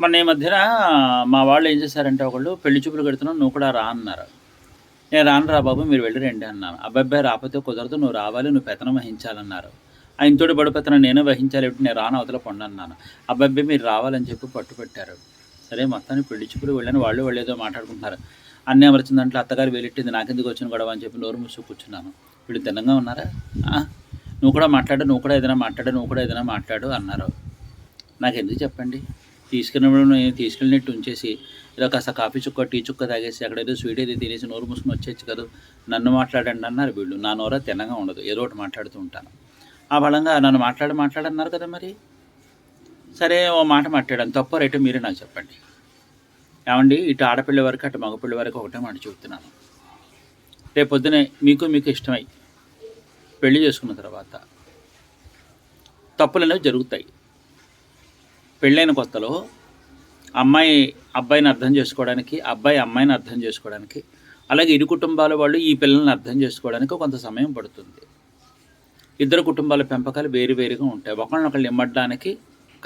మొన్న ఈ మధ్యన మా వాళ్ళు ఏం చేశారంటే ఒకళ్ళు పెళ్ళి చూపులు కడుతున్నావు నువ్వు కూడా రా అన్నారు. నేను రాను రా బాబు మీరు వెళ్ళి రండి అన్నాను. అబ్బాయి రాకపోతే కుదరదు నువ్వు రావాలి నువ్వు పెత్తనం వహించాలన్నారు. ఆయనతోటి బడు పెత్తనం నేనే వహించాలి నేను రాను అవతల పొండి అన్నాను. అబ్బాయి మీరు రావాలని చెప్పి పట్టు పెట్టారు. సరే మొత్తాన్ని పెళ్ళి చూపులు వెళ్ళాను వాళ్ళు వాళ్ళేదో మాట్లాడుకుంటున్నారు. అన్నీ అమర్చిన దాంట్లో అత్తగారు వెళ్ళిట్టింది నాకెందుకు వచ్చిన గొడవ అని చెప్పి నోరు మూసు కూర్చున్నాను. వీళ్ళు తిన్నంగా ఉన్నారా? నువ్వు కూడా మాట్లాడు నువ్వు కూడా ఏదైనా మాట్లాడు నువ్వు కూడా ఏదైనా మాట్లాడు అన్నారు. నాకు ఎందుకు చెప్పండి? తీసుకున్నప్పుడు నేను తీసుకెళ్ళినట్టు ఉంచేసి ఇలా కాస్త కాఫీ చుక్క టీ చుక్క తాగేసి అక్కడ ఏదో స్వీట్ ఏదో తినేసి నోరు మూసుకుని వచ్చేచ్చు కదా నన్ను మాట్లాడండి అన్నారు వీళ్ళు. నా నోర తిన్నగా ఉండదు ఏదో ఒకటి మాట్లాడుతూ ఉంటాను. ఆ బలంగా నన్ను మాట్లాడి మాట్లాడన్నారు కదా మరి. సరే ఓ మాట మాట్లాడాను. తప్ప రేటు మీరే నాకు చెప్పండి. ఏమండి ఇటు ఆడపిల్ల వరకు అటు మగపిల్ల వరకు ఒకటే మాట చెబుతున్నాను. రేపు పొద్దునే మీకు మీకు ఇష్టమై పెళ్ళి చేసుకున్న తర్వాత తప్పులు అనేవి జరుగుతాయి. పెళ్ళైన కొత్తలో అమ్మాయి అబ్బాయిని అర్థం చేసుకోవడానికి అబ్బాయి అమ్మాయిని అర్థం చేసుకోవడానికి అలాగే ఇరు కుటుంబాల వాళ్ళు ఈ పిల్లల్ని అర్థం చేసుకోవడానికి కొంత సమయం పడుతుంది. ఇద్దరు కుటుంబాల పెంపకాలు వేరు వేరుగా ఉంటాయి. ఒకళ్ళనొకళ్ళు ఇమ్మడడానికి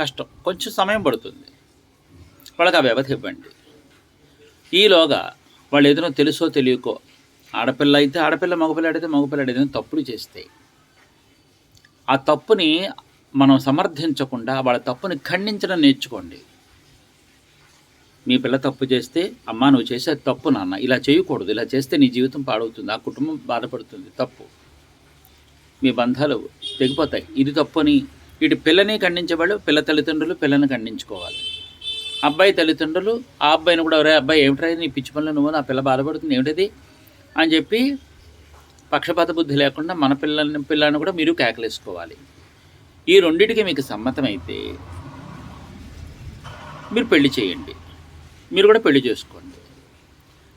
కష్టం కొంచెం సమయం పడుతుంది. వాళ్ళకి ఆ వ్యవధి ఇవ్వండి. ఈలోగా వాళ్ళు ఏదైనా తెలుసో తెలియకో ఆడపిల్ల అయితే ఆడపిల్ల మగపిల్ల అయితే మగపిల్ల ఏదైనా తప్పులు చేస్తాయి. ఆ తప్పుని మనం సమర్థించకుండా వాళ్ళ తప్పుని ఖండించడం నేర్చుకోండి. మీ పిల్ల తప్పు చేస్తే అమ్మా నువ్వు చేసే తప్పు నాన్న. ఇలా చేయకూడదు. ఇలా చేస్తే నీ జీవితం పాడవుతుంది. ఆ కుటుంబం బాధపడుతుంది. తప్పు. మీ బంధాలు తెగిపోతాయి. ఇది తప్పు అని ఇటు పిల్లని ఖండించేవాళ్ళు పిల్ల తల్లిదండ్రులు పిల్లని ఖండించుకోవాలి. అబ్బాయి తల్లిదండ్రులు ఆ అబ్బాయిని కూడా ఒరే అబ్బాయి ఏమిట్రా నీ పిచ్చి పనులు నువ్వు నా పిల్ల బాధపడుతుంది. ఏమిటది? అని చెప్పి పక్షపాత బుద్ధి లేకుండా మన పిల్లల్ని పిల్లని కూడా మీరు కేకలేసుకోవాలి. ఈ రెండింటికి మీకు సమ్మతమైతే మీరు పెళ్ళి చేయండి. మీరు కూడా పెళ్ళి చేసుకోండి.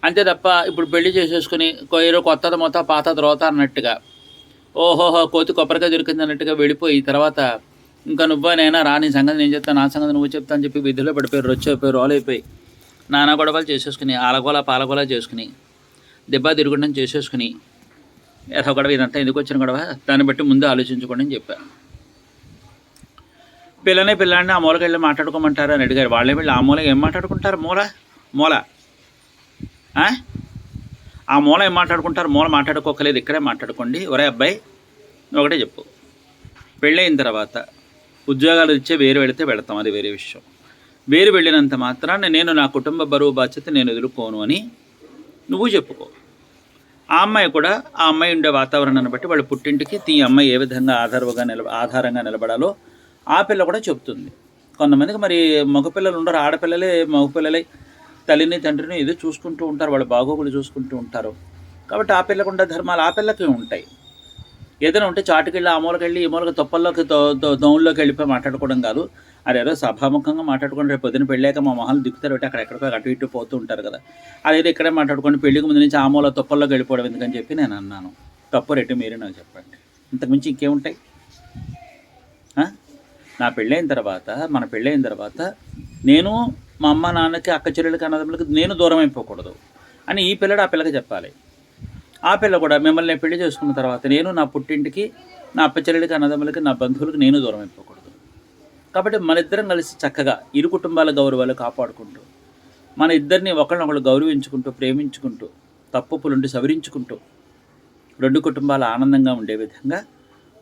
అంతే తప్ప ఇప్పుడు పెళ్ళి చేసేసుకుని ఏదో కొత్తది మొత్తం పాత తర్వాత అన్నట్టుగా ఓహోహో కోతి కొబ్బరికాయ దొరికింది అన్నట్టుగా వెళ్ళిపోయి తర్వాత ఇంకా నువ్వా నేనా రాని సంగతి నేను చెప్తాను నా సంగతి నువ్వు చెప్తా అని చెప్పి విధుల్లో పడిపోయి రొచ్చైపోయి అయిపోయి అయిపోయి నానా గొడవలు చేసేసుకుని ఆలగోల పాలగోల చేసుకుని దెబ్బ తిరుగుండం చేసేసుకుని ఎర్ర గొడవ ఇదంతా ఎందుకు వచ్చిన గొడవ? దాన్ని బట్టి ముందు ఆలోచించుకోండి అని చెప్పాను పిల్లనే పిల్లాడిని ఆ మూలకి వెళ్ళి మాట్లాడుకోమంటారు అని అడిగారు. వాళ్ళే వెళ్ళి ఆ మూలకి ఏం మాట్లాడుకుంటారు? మూల? మూల. ఆ? మూల ఏం మాట్లాడుకుంటారు? మూల మాట్లాడుకోకలేదు. ఇక్కడే మాట్లాడుకోండి. ఒరే అబ్బాయి నువ్వు ఒకటే చెప్పు. పెళ్ళయిన తర్వాత ఉద్యోగాలు ఇచ్చే వేరు వెళితే వెళతాం. అది వేరే విషయం. వేరు వెళ్ళినంత మాత్రాన నేను నా కుటుంబ బరువు బాధ్యత నేను ఎదుర్కోను అని నువ్వు చెప్పుకో. ఆ అమ్మాయి కూడా ఆ అమ్మాయి ఉండే వాతావరణాన్ని బట్టి వాళ్ళ పుట్టింటికి తీ అమ్మాయి ఏ విధంగా ఆధారంగా నిలబ ఆధారంగా నిలబడాలో ఆ పిల్ల కూడా చెప్తుంది కొంతమందికి మరి మగపిల్లలు ఉండరు ఆడపిల్లలే మగపిల్లలే తల్లిని తండ్రిని ఇది చూసుకుంటూ ఉంటారు వాళ్ళ బాగోగులు చూసుకుంటూ ఉంటారు. కాబట్టి ఆ పిల్లకు ఉండే ధర్మాలు ఆ పిల్లకి ఉంటాయి. ఏదైనా ఉంటే చాటుకెళ్ళి ఆ మూలకెళ్ళి ఈ మూలక తొప్పల్లోకి దౌన్లోకి వెళ్ళిపోయి మాట్లాడుకోవడం కాదు. అది ఏదో సభాముఖంగా మాట్లాడుకుని రేపు పొద్దున పెళ్ళాక మా మొహాలు దిక్కుతారు పెట్టి అక్కడ ఎక్కడికో అటు ఇటు పోతూ ఉంటారు కదా. అదేదో ఇక్కడే మాట్లాడుకోండి పెళ్ళికి ముందు నుంచి ఆ మూల తొప్పల్లోకి వెళ్ళిపోవడం ఎందుకని చెప్పి నేను అన్నాను. తప్పు రెట్టు మీరే నాకు చెప్పండి. ఇంతకుమించి ఇంకేముంటాయి? ఆ? నా పెళ్ళైన తర్వాత మన పెళ్ళైన తర్వాత నేను మా అమ్మ నాన్నకి అక్క చెల్లెలకి అన్నదమ్ములకి నేను దూరం అయిపోకూడదు అని ఈ పిల్లడు ఆ పిల్లకి చెప్పాలి. ఆ పిల్ల కూడా మిమ్మల్ని పెళ్ళి చేసుకున్న తర్వాత నేను నా పుట్టింటికి నా అప్ప చెల్లెలకి అన్నదమ్ములకి నా బంధువులకి నేను దూరం అయిపోకూడదు. కాబట్టి మన ఇద్దరం కలిసి చక్కగా ఇరు కుటుంబాల గౌరవాలు కాపాడుకుంటూ మన ఇద్దరిని ఒకరినొకరు గౌరవించుకుంటూ ప్రేమించుకుంటూ తప్పులుండి సవరించుకుంటూ రెండు కుటుంబాలు ఆనందంగా ఉండే విధంగా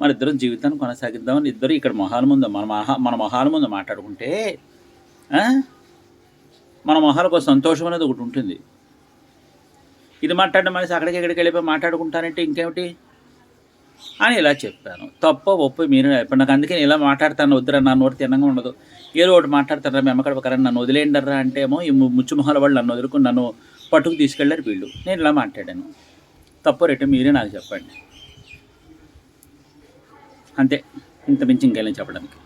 మన ఇద్దరం జీవితాన్ని కొనసాగిద్దామని ఇద్దరు ఇక్కడ మొహాల ముందు మన మహా మన మొహాల ముందు మాట్లాడుకుంటే మన మొహాలకు ఒక సంతోషం అనేది ఒకటి ఉంటుంది. ఇది మాట్లాడడం మనిషి అక్కడికి ఇక్కడికి వెళ్ళిపోయి మాట్లాడుకుంటానంటే ఇంకేమిటి? అని ఇలా చెప్పాను. తప్ప ఒప్పు మీరు ఇప్పుడు నాకు అందుకే నేను ఇలా మాట్లాడతాను వద్దురా నా నోరు తినంగా ఉండదు. ఏదో ఒకటి మాట్లాడతారా మేము ఎక్కడ ఒకరా నన్ను వదిలేయండరా అంటే ఏమో ఈ ముచ్చుమొహాల ముచ్చు వాళ్ళు నన్ను వదులుకుని నన్ను పట్టుకు తీసుకెళ్ళారు వీళ్ళు. నేను ఇలా మాట్లాడాను. తప్పు రేటు మీరే నాకు చెప్పండి. అంతే. ఇంత మించి ఇంకేం చెప్పడానికి.